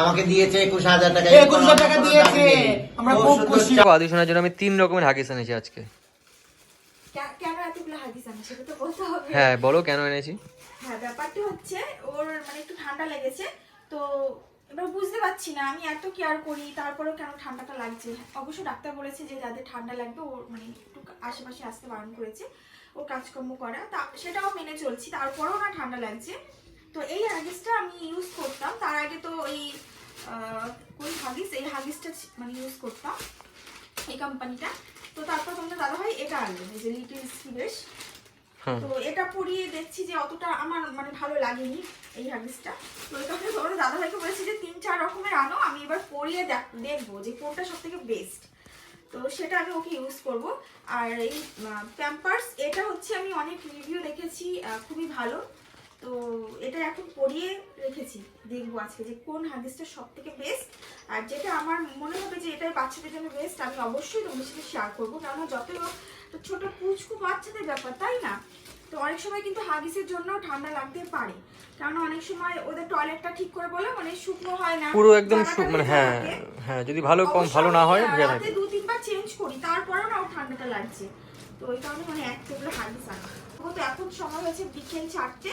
আমাকে দিয়েছে একুশ হাজার টাকা একুশ হাজার টাকা দিয়েছে। আমরা খুব খুব খুশি। আদি শোনার জন্য আমি তিন রকমের হাগিস এনেছি আজকে। হ্যাঁ বলো কেন এনেছি? হ্যাঁ ব্যাপারটা হচ্ছে ওর মানে একটু ঠান্ডা লেগেছে তো এবার বুঝতে পারছি না আমি এত কেয়ার করি তারপরেও কেন ঠান্ডাটা লাগছে? অবশ্য ডাক্তার বলেছে যে যাদের ঠান্ডা লাগবে ওর মানে একটু আশেপাশে আসতে বারণ করেছে ওর কাজকর্ম করা। তা সেটাও মেনে চলছি তারপরেও না ঠান্ডা লাগছে। তো এই হাগিসটা আমি ইউজ করতাম তার আগে তো ওই কোন হাগিস এই হাগিসটা মানে ইউজ করতাম এই কোম্পানিটা তো তারপর তোমাদের দাদা ভাই এটা আনলেন এই যে লিটিল হুম। তো এটা পরিয়ে দেখছি যে অতটা আমার মানে ভালো লাগেনি এই হাগিসটা। তো ওই কারণে তোমার দাদা ভাইকে বলেছি যে তিন চার রকমের আনো আমি এবার পরিয়ে দেখ- দেখব যে কোনটা সব থেকে বেস্ট তো সেটা আমি ওকে ইউজ করব। আর এই প্যাম্পার্স এটা হচ্ছে আমি অনেক রিভিউ দেখেছি খুবই ভালো। তো এটা এখন পরিয়ে রেখেছি। দেখব আজকে যে কোন হাগিসটা সব থেকে বেস্ট আর যেটা আমার মনে হবে যে এটাই বাচ্চাদের জন্য বেস্ট আমি অবশ্যই তোমাদের সাথে শেয়ার করব। কারণ যতই হোক তো ছোট পুচকু বাচ্চাদের ব্যাপার তাই না? তো অনেক সময় কিন্তু হাগিসের জন্য ঠান্ডা লাগতে পারে। কারণ অনেক সময় ওদের টয়লেটটা ঠিক করে বলে মানে শুকনো হয় না। পুরো একদম মানে হ্যাঁ হ্যাঁ যদি ভালো কম ভালো না হয় ভেজা থাকে দু তিনবার চেঞ্জ করি তারপরেও না ঠান্ডাটা লাগছে। তো ওই কারণে মানে এক টেবিল হাগিস আনা। তো এখন সময় হয়েছে বিকেল চারটে।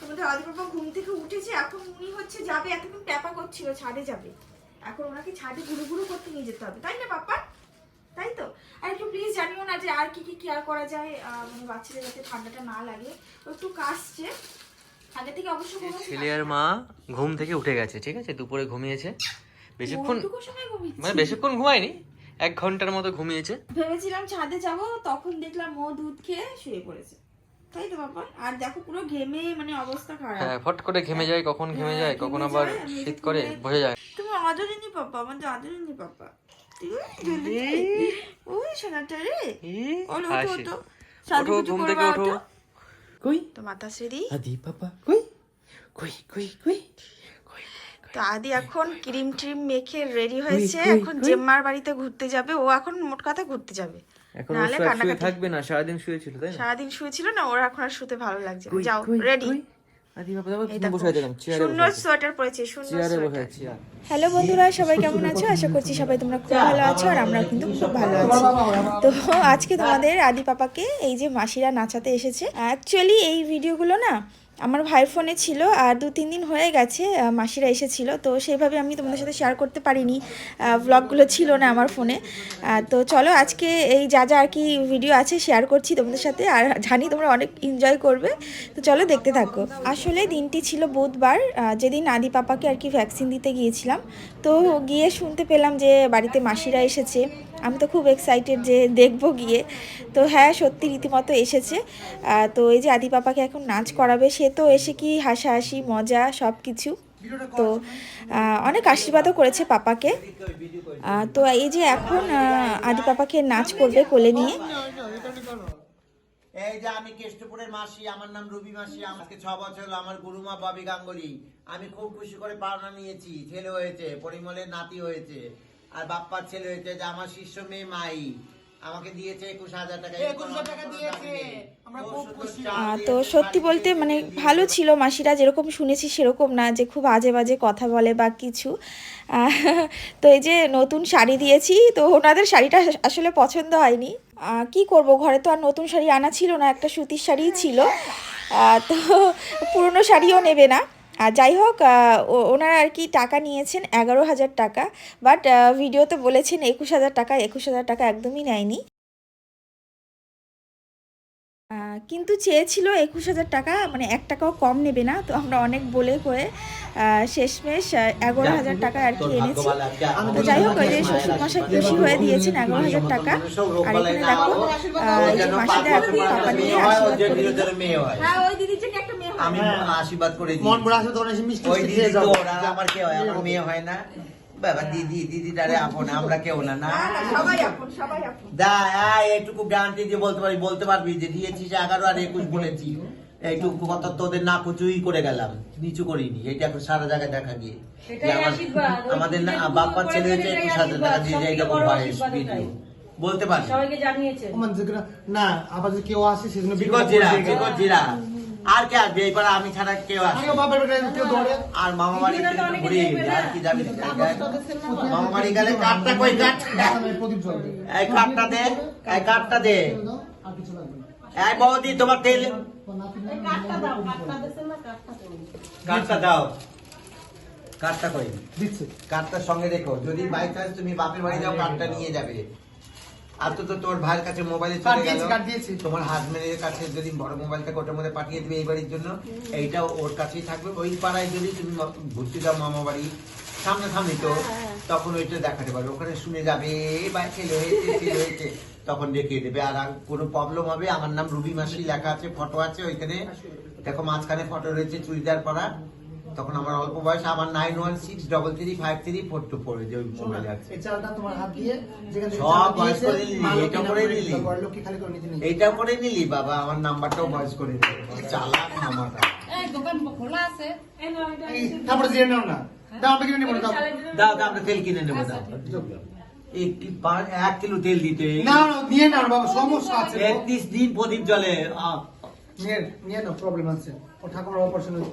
তোমাদের আদিবাবা ঘুম থেকে উঠেছে এখন উনি হচ্ছে যাবে এতক্ষণ ট্যাপা করছিল ছাদে যাবে। এখন ওনাকে ছাদে ঘুরু ঘুরু করতে নিয়ে যেতে হবে। তাই না পাপা তাই তো? আর একটু প্লিজ জানিও না যে আর কি কি কেয়ার করা যায় মানে বাচ্চাদের যাতে ঠান্ডাটা না লাগে। একটু কাশছে। আগে থেকে অবশ্য কোনো ছেলে আর মা ঘুম থেকে উঠে গেছে ঠিক আছে? দুপুরে ঘুমিয়েছে। বেশিক্ষণ মানে বেশিক্ষণ ঘুমায়নি এক ঘণ্টার মতো ঘুমিয়েছে। ভেবেছিলাম ছাদে যাব তখন দেখলাম ও দুধ খেয়ে শুয়ে পড়েছে। তাই তো বাবা? আর দেখো পুরো ঘেমে মানে অবস্থা খারাপ। হ্যাঁ ফট করে ঘেমে যায় কখন ঘেমে হ্যাঁ, যায় কখন আবার শীত করে বোঝা যায়। তুমি আদরিনি পাপা আদরিনি পাপা ওই সোনাটা রে। ওলো ওঠো। ওঠো। করবা, ওঠো। ওঠো। কই? তো মাতাশ্রী। আদি পাপা কই? কই কই কই? কই তো আদি এখন ক্রিম ট্রিম মেখে রেডি হয়েছে। এখন জেম্মার বাড়িতে ঘুরতে যাবে। ও এখন মোট কথা ঘুরতে যাবে। এখন শুয়ে থাকবে না সারাদিন শুয়েছিল তাই না? সারাদিন শুয়েছিল না ওর এখন আর শুতে ভালো লাগছে যাও রেডি হ্যালো বন্ধুরা সবাই কেমন আছো? আশা করছি সবাই তোমরা খুব ভালো আছো আর আমরা কিন্তু খুব ভালো আছি। তো আজকে তোমাদের আদি পাপাকে এই যে মাসিরা নাচাতে এসেছে। অ্যাকচুয়ালি এই ভিডিওগুলো না আমার ভাইয়ের ফোনে ছিল আর দু তিন দিন হয়ে গেছে মাসিরা এসেছিল, তো সেইভাবে আমি তোমাদের সাথে শেয়ার করতে পারিনি ব্লগগুলো ছিল না আমার ফোনে। তো চলো আজকে এই যা যা আর কি ভিডিও আছে শেয়ার করছি তোমাদের সাথে, আর জানি তোমরা অনেক এনজয় করবে, তো চলো দেখতে থাকো। আসলে দিনটি ছিল বুধবার যেদিন আদি পাপাকে আর কি ভ্যাকসিন দিতে গিয়েছিলাম তো গিয়ে শুনতে পেলাম যে বাড়িতে মাসিরা এসেছে। আমি তো খুব এক্সাইটেড যে দেখব গিয়ে। তো হ্যাঁ সত্যি রীতিমতো এসেছে। তো এই যে আদি পাপাকে এখন নাচ করাবে, সে তো এসে কি হাসাহাসি, মজা সব কিছু তো অনেক আশীর্বাদও করেছে পাপাকে। তো এই যে এখন আদি পাপাকে নাচ করবে কোলে নিয়ে। এই যে আমি কেষ্টপুরের মাসি, আমার নাম রবি মাসি আমাকে ছ বছর হলো আমার গুরুমা বাবি গাঙ্গুলি। আমি খুব খুশি করে পাওনা নিয়েছি, ছেলে হয়েছে, পরিমলের নাতি হয়েছে, আর বাপ্পার ছেলে হয়েছে, যে আমার শিষ্য মেয়ে মাই। আমাকে দিয়েছে একুশ হাজার টাকা। একুশ হাজার টাকা দিয়েছে। আমরা খুব খুশি। তো সত্যি বলতে মানে ভালো ছিল মাসিরা যেরকম শুনেছি সেরকম না যে খুব আজে বাজে কথা বলে বা কিছু। তো এই যে নতুন শাড়ি দিয়েছি তো ওনাদের শাড়িটা আসলে পছন্দ হয়নি। কি করব ঘরে তো আর নতুন শাড়ি আনা ছিল না একটা সুতির শাড়িই ছিল। তো পুরনো শাড়িও নেবে না। আর যাই হোক ও- ওনারা আর কি টাকা নিয়েছেন এগারো হাজার টাকা বাট ভিডিওতে বলেছেন একুশ হাজার টাকা একুশ হাজার টাকা একদমই নেয়নি। কিন্তু চেয়েছিল একুশ হাজার টাকা মানে এক টাকাও কম নেবে না তো আমরা অনেক বলে করে শেষমেশ এগারো হাজার টাকা আর কি এনেছি। তো যাই হোক ওই যে শ্বশুরমশাই খুশি হয়ে দিয়েছেন এগারো হাজার টাকা। আর এখানে দেখো এই যে মাসিরা আর পাপা নিয়ে আশীর্বাদ করে দিল। মেয়ে হয়। হ্যাঁ হয় আমি আশীর্বাদ করে দিই মন তোমরা মিষ্টি ওই দিদি তো ওরা আমার কে হয় আমার মেয়ে হয় না। বাবা দিদি দিদিটারে আপন আমরা কেউ না না? না, না, সবাই আপন সবাই আপন। দা আয়, এইটুকু গ্যারান্টি দিয়ে বলতে পারি বলতে পারবি যে দিয়েছিস এগারো আর একুশ বলেছি। এইটুকু কথা তোদের না কুচুই করে গেলাম নিচু করিনি। এটা এখন সারা জায়গায় দেখা গিয়ে। আমাদের না বাপ্পার ছেলে হয়েছে একুশ হাজার টাকা দিয়ে যায় এরকম ভয়েস ভিডিও বলতে পারি সবাইকে জানিয়েছে। মানে না আবার কেউ আসে সেজন্য জিরা জিরা। আর কে আসবে? এই পাড়া আমি ছাড়া কেউ আসবে আর মামা বাড়ি ঘুরে আর কি যাবি? মামা বাড়ি গেলে কাঠটা কই কাঠ এই কাঠটা দে এই কাঠটা দে। আর কিছু লাগবে না। এই বৌদি তোমার তেল কাঠটা দাও কাঠটা কই? দিচ্ছে। সঙ্গে রেখো। যদি বাই চান্স তুমি বাপের বাড়ি যাও কার্ডটা নিয়ে যাবে। আর তো তোর ভাইয়ের কাছে মোবাইলে চলে গেল। তোমার হাজবেন্ডের কাছে যদি বড় মোবাইলটা ওটার মধ্যে পাঠিয়ে দিবে এই বাড়ির জন্য এইটাও ওর কাছেই থাকবে। ওই পাড়ায় যদি তুমি ঘুরতে যাও মামা বাড়ি সামনে সামনে তো তখন ওইটা দেখাতে পারবে। ওখানে শুনে যাবে বা ছেলে হয়েছে ছেলে হয়েছে। তখন দেখিয়ে দেবে। আর আর কোনো প্রবলেম হবে? আমার নাম রুবি মাসি লেখা আছে ফটো আছে ওইখানে। দেখো মাঝখানে ফটো রয়েছে চুড়িদার পরা। তখন আমার অল্প বয়স আমার nine one six double three five three four two four যে মোবাইলে আছে সব বয়স করে নিলি, এটা করে নিলি। করে নিলি বাবা আমার নাম্বারটাও বয়স করে দিলি চালাক মামাটা এই, তারপরে দিয়ে নাও না। দাও আমাকে কিনে নেব দাও। দাও দাও আমরা তেল কিনে নেব দাও। এক কিলো তেল দিতে। না না নিয়ে নাও বাবা সমস্যা আছে। একত্রিশ দিন প্রদীপ জলে নিয়ে নিয়ে নাও প্রবলেম আছে। ও ঠাকুমার অপারেশন সুন্দর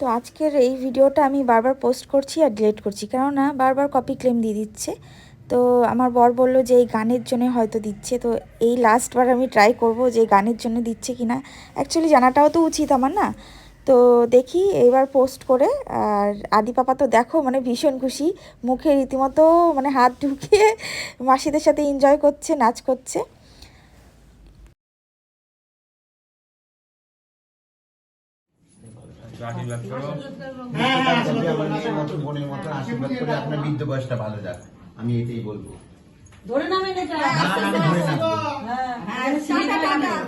তো আজকের এই ভিডিওটা আমি বারবার পোস্ট করছি আর ডিলিট করছি। কেননা বারবার কপি ক্লেম দিয়ে দিচ্ছে। তো আমার বর বলল যে এই গানের জন্য হয়তো দিচ্ছে। তো এই লাস্টবার আমি ট্রাই করব যে গানের জন্য দিচ্ছে কিনা। অ্যাকচুয়ালি জানাটাও তো উচিত আমার না? তো দেখি এবার পোস্ট করে আর আদি পাপা তো দেখো মানে ভীষণ খুশি মুখে রীতিমতো মানে হাত ঢুকিয়ে মাসিদের সাথে এনজয় করছে নাচ করছে হ্যাঁ হ্যাঁ তবে আমার মেয়ের মতো বোনের মতো আশীর্বাদ করে আপনার বৃদ্ধ বয়সটা ভালো যাক আমি এটাই বলব ধরে নামে না না, না, আমি ধরে